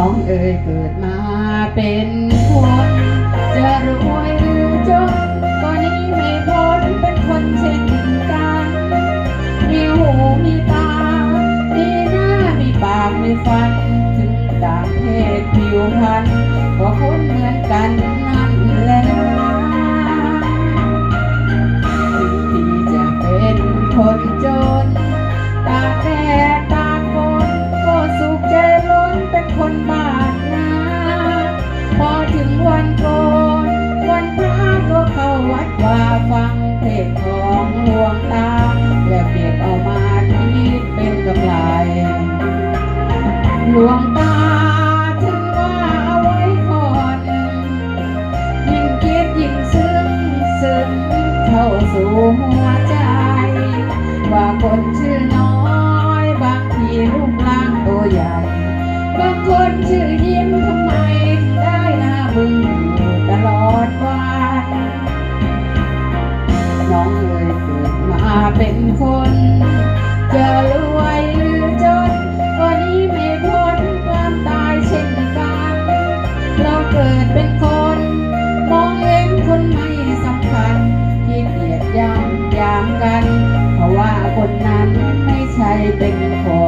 สองเอ่ยเกิดมาเป็นคนจะรวยหรือจนก็นี้ไม่พ้นเป็นคนเช่นกัน มีหูมีตา มีหน้ามีปากมีฟัน ถึงต่างเพศผิวพรรณก็คนเหมือนกัน เทศน์ของหลวงตา และเก็บเอามาคิดเป็นกำไรหลวงตาถึงว่าเอาไว้ก่อน ยิ่งคิดยิ่งซึ้งซึ้งเข้าสู่หัวใจ ว่าคนชื่อน้อย บางทีรูปร่างตัวใหญ่ บางคนชื่อยิ้ม เลยเกิดมาเป็นคนจะรวยหรือจนก็หนี้ไม่พ้นความตายเช่นกัน เราเกิดเป็นคน มองเห็นคนไม่สำคัญที่เกลียดยามยามกัน เพราะว่าคนนั้นไม่ใช่เป็นคน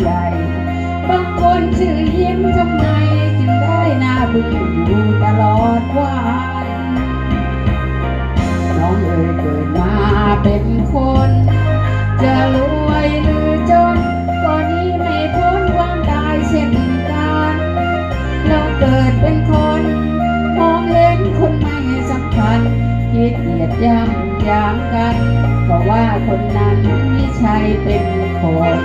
ใหญ่ บางคนชื่อยิ้มทำไมจึงได้หน้าบึ้งอยู่ตลอดวันน้องเอ๋ยเกิดมาเป็นคน จะรวยหรือจนก็นี้ไม่พ้นความตายเช่นกันเราเกิดเป็นคน มองเห็นคนไม่สำคัญคิดเกียดย่ำยามกัน เพราะว่าคนนั้นไม่ใช่เป็นคน